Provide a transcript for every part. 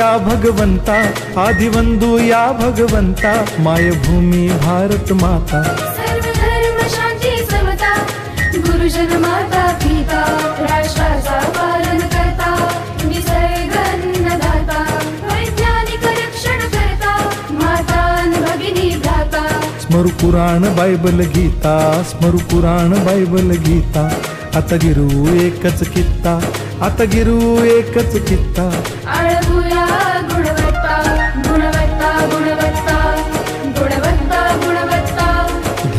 या भगवंता आधिवंदू या भगवंता मायभूमी भारत माता. सर्व धर्म शांती समता गुरुजन माता पिता राष्ट्राचा पालन करता निसर्ग अन्नदाता वैज्ञानिक रक्षण करता माता अन भगिनी भ्राता. स्मरू पुराण बायबल गीता स्मरू पुराण बायबल गीता. आता गिरू एकच कित्ता आता गिरू एकच कित्ता. आळगुया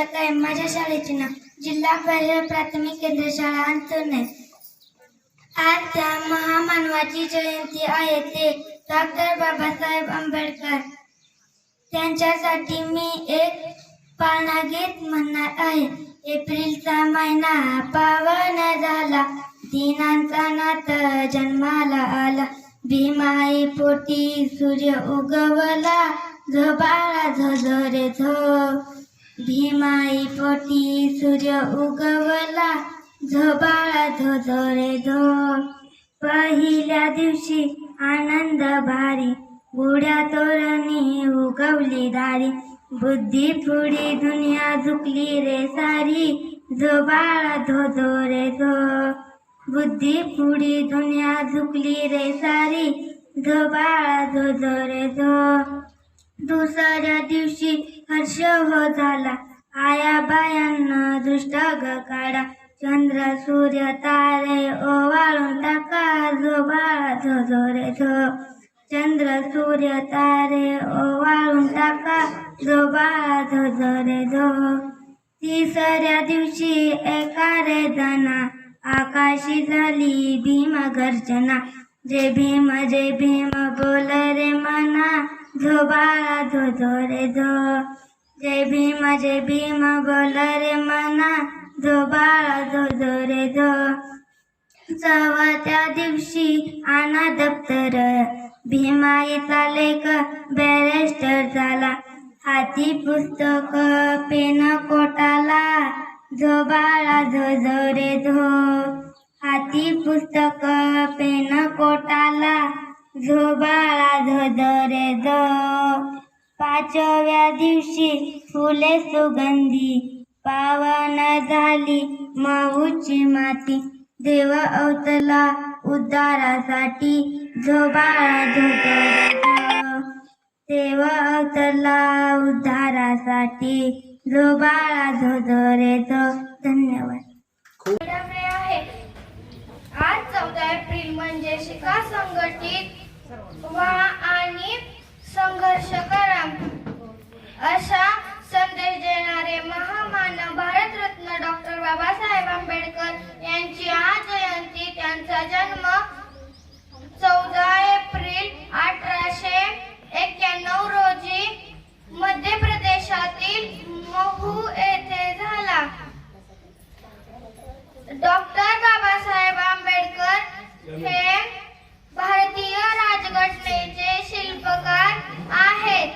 शिकत आहे माझ्या शाळेचे नाव जिल्हा परिषद प्राथमिक केंद्र शाळा अंतर्ने आज त्या महामानवाची जयंती आहे ते डॉक्टर बाबासाहेब आंबेडकर. त्यांच्यासाठी मी एक पाळणा गीत म्हणणार आहे. एप्रिलचा महिना पावन झाला. दिनांचा नात जन्माला आला. भीमाई पोटी सूर्य उगवला. झबाळा बाळा झो रे झो. भीमाई पोटी सूर्य उगवला झो धो धो रे झो पहिल्या दिवशी आनंद भारी गुड्या तोरणी उगवली दारी. बुद्धी पुढी दुनिया झुकली रे सारी. झोबाळा धो धो रे झो बुद्धी पुढी दुनिया झुकली रे सारी. झोबाळा धो धो रे झो दुसऱ्या दिवशी हर्ष हो झाला. आया बायांना दृष्ट काढा. चंद्र सूर्य तारे ओवाळून टाका. जो बाळा झो झो रे झो. चंद्र सूर्य तारे ओवाळून टाका. जो बाळा झो झो रे झो. तिसऱ्या दिवशी एका रे जना आकाशी झाली भीम गर्जना. जय भीम जय भीम बोल रे मना. झो बाळा धो धो रे धो जय भीम जय भीम बोल रे मना. धो बाळा धो धो रे झो. चौथ्या दिवशी आणा दप्तर. भीमाईचा लेख बॅरेस्टर झाला. हाती पुस्तक पेन कोटाला. झो बाळा धो धो रे धो हाती पुस्तक पेन कोटाला. झो बाळा झो झो रे झो पाचव्या दिवशी फुले सुगंधी पावन झाली माऊची माती. देव अवतला उद्धारासाठी झो बाळा झो झो झो देव अवतरला उद्धारासाठी जो बाळा झो झो रे झो धन्यवाद. आहे आज चौदा एप्रिल म्हणजे शिका संघटित वा आणि संघर्ष करा अशा संदेश देणारे महामानव भारतरत्न डॉक्टर बाबासाहेब आंबेडकर यांची आज जयंती त्यांचा जन्म चौदा एप्रिल अठराशे एक्क्याण्णव रोजी मध्य प्रदेशातील महू येथे झाला डॉक्टर बाबासाहेब आंबेडकर हे भारतीय राजघटनेचे शिल्पकार आहेत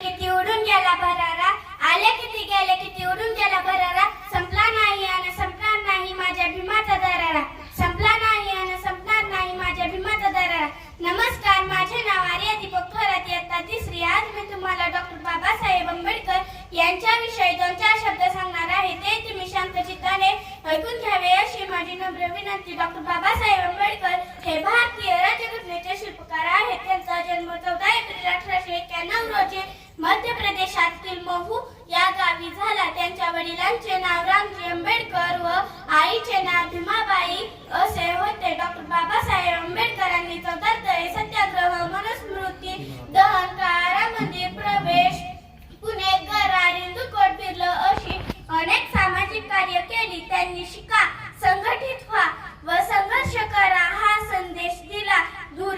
किती उडून गेला भरारा आले किती गेले किती उडून गेला भरारा संपला नाही आणि संपणार नाही माझ्या भीमाचा दरारा संपला नाही आणि संपणार नाही माझ्या भीमाचा दरारा नमस्कार माझे नाव आर्या दीपक थोरात इयत्ता तिसरी आज मी तुम्हाला डॉक्टर बाबासाहेब आंबेडकर यांच्याविषयी दोन चार शब्द सांगणार आहे ते तुम्ही शांत चित्ताने ऐकून घ्यावे अशी विनंती डॉक्टर बाबासाहेब आंबेडकर हे भारतीय राज्यघटनेचे शिल्पकार आहेत. त्यांचा जन्म चौदा एप्रिल अठराशे एक्क्याण्णव रोजी मध्य प्रदेशातील महू या गावी झाला. त्यांच्या वडिलांचे नाव रामजी आंबेडकर व आईचे नाव भीमाबाई असे होते. डॉक्टर बाबासाहेब आंबेडकरांनी चौदार सत्याग्रह मनुस्मृती दहन कारामध्ये प्रवेश पुणे गरार इंदुकोट फिरलं अशी अनेक सामाजिक कार्य केली. त्यांनी शिका संघटित व्हा व संघर्ष करा हा संदेश दिला. दूर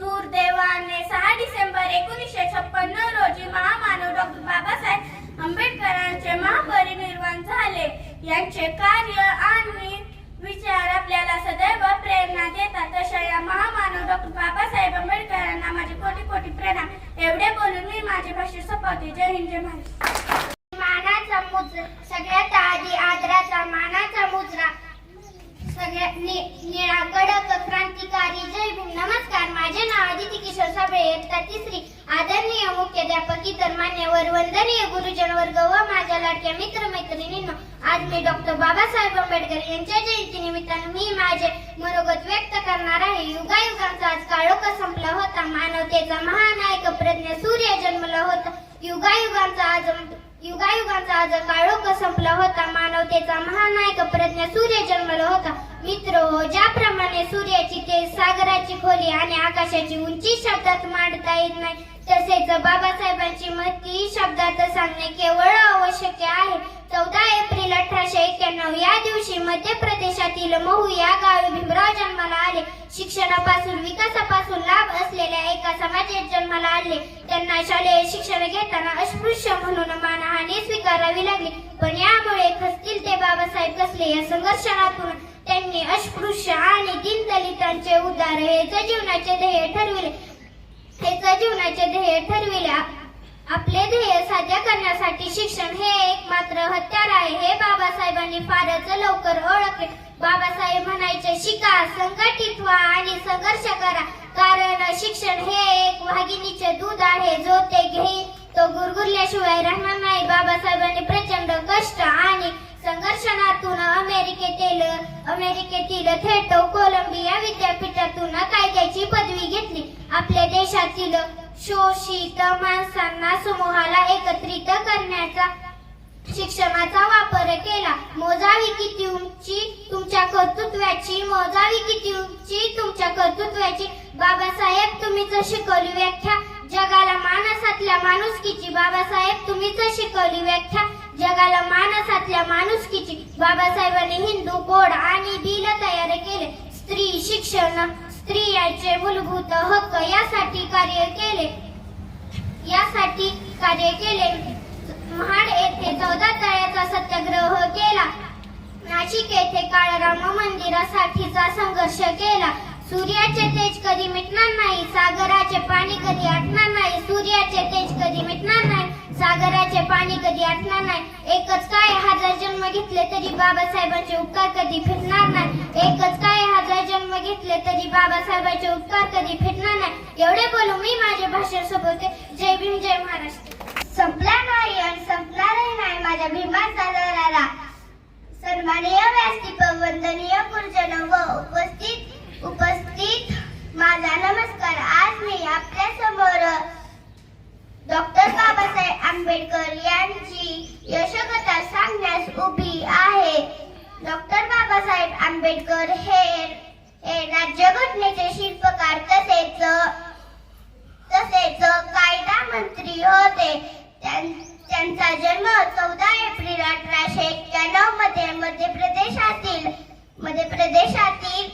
दुर्दैवाने सहा डिसेंबर एकोणीसशे छप्पन्न रोजी महामानव डॉक्टर बाबासाहेब आंबेडकरांचे महापरिनिर्वाण झाले. यांचे कार्य आणि विचार आपल्याला सदैव प्रेरणा देतात. तशा या महामानव डॉक्टर बाबासाहेब आंबेडकरांना माझे कोटी कोटी प्रेरणा एवढे बोलून मी माझे भाषण संपवते. जय हिंद जय महाराष्ट्र. नमस्कार माझे नाव आदिती किशोर साबळे इयत्ता तिसरी आदरणीय मुख्याध्यापक इतर मान्यवर वंदनीय गुरुजन वर्ग व माझ्या लाडक्या मित्र मैत्रिणींनो आज मी डॉक्टर बाबासाहेब आंबेडकर यांच्या जयंती निमित्तानं मी माझे मनोगत व्यक्त करणार आहे. युगायुगांचा आज काळोख संपला होता. मानवतेचा महानायक प्रज्ञा सूर्य जन्मला होता. युगायुगांचा आज युगायुगांचा आज काळोख संपला होता. मानवतेचा महानायक प्रज्ञ सूर्य जन्मला होता. मित्र हो ज्याप्रमाणे सूर्याची तेज सागराची खोली आणि आकाशाची उंची शब्दात मांडता येत नाही तसेच बाबासाहेबांची महती शब्दात सांगणे केवळ आवश्यक आहे. चौदा एप्रिल अठराशे एक्क्याण्णव या मध्य प्रदेशातील महू या गावी भीमराव जन्माला आले. शिक्षणापासून विकासापासून लाभ असलेल्या एका समाजात जन्माला आले. त्यांना शालेय शिक्षण घेताना अस्पृश्य म्हणून मानहानी स्वीकारावी लागली. पण यामुळे खसतील ते बाबासाहेब कसले या संघर्षातून त्यांनी अस्पृश्य आणि दीनदलितांचे उद्धार हे जीवनाचे ध्येय ठरविले. हे जीवनाचे ध्येय ठरविले आपले ध्येय साध्य करण्यासाठी शिक्षण हे एक मात्र हत्यार आहे. हे बाबासाहेबांनी फारच लवकर ओळखले. बाबासाहेब म्हणायचे शिका संघटित व्हा आणि संघर्ष करा. कारण शिक्षण हे एक वाघिणीचे दूध आहे. जो ते घेईल तो गुरगुरल्याशिवाय राहणार नाही. बाबासाहेबांनी प्रचंड कष्ट आणि संघर्षणातून अमेरिकेतील अमेरिकेतील थेट कोलंबिया विद्यापीठातून कायद्याची पदवी घेतली. आपल्या देशातील शोषित माणसांना समूहाला एकत्रित करण्याचा शिक्षणाचा वापर केला. मोजावी किती उंची तुमच्या कर्तृत्वाची मोजावी किती उंची तुमच्या कर्तृत्वाची? बाबासाहेब तुम्हीच शिकवली व्याख्या जगाला मानसातल्या माणुसकीची बाबासाहेब तुम्हीच शिकवली व्याख्या जगाला मानसातल्या माणुसकीची बाबासाहेबांनी हिंदू कोड आणि दिल तयार केले. स्त्री शिक्षण स्त्रियांचे मूलभूत हक्क यासाठी कार्य केले. यासाठी कार्य केले. महाड येथे चौदा तळ्याचा सत्याग्रह केला. नाशिक येथे काळराम मंदिरासाठीचा संघर्ष केला. सूर्याचे तेज कधी मिटणार नाही सागराचे पाणी कधी आटणार नाही सूर्याचे तेज कधी मिटणार नाही. सागराचे पाणी कधी आटणार नाही. एकच काय हजार जन्म घेतले तरी बाबासाहेबांचे उपकार कधी फिरणार नाही. एकच काय हजार जन्म घेतले तरी बाबासाहेबांचे उपकार कधी फिरणार नाही. एवढे बोलू मी माझे भाषण सोबवते जय भीम जय महाराष्ट्र. संपला नाही आणि संपणारही नाही माझ्या भीमाचा दरारा सन्माननीय व्यासदीप वंदनीय गुरुजन व उपस्थित उपस्थित माझा नमस्कार. आज मी आपल्यासमोर डॉक्टर बाबासाहेब आंबेडकर यांची यशकथा सांगण्यास उभी आहे. डॉक्टर बाबासाहेब आंबेडकर हे हे राज्यघटनेचे शिल्पकार तसेच तसेच कायदा मंत्री होते. त्यां- त्यांचा जन्म चौदा एप्रिल अठराशे एक्क्याण्णवमध्ये मध्य प्रदेशातील मध्य प्रदेशातील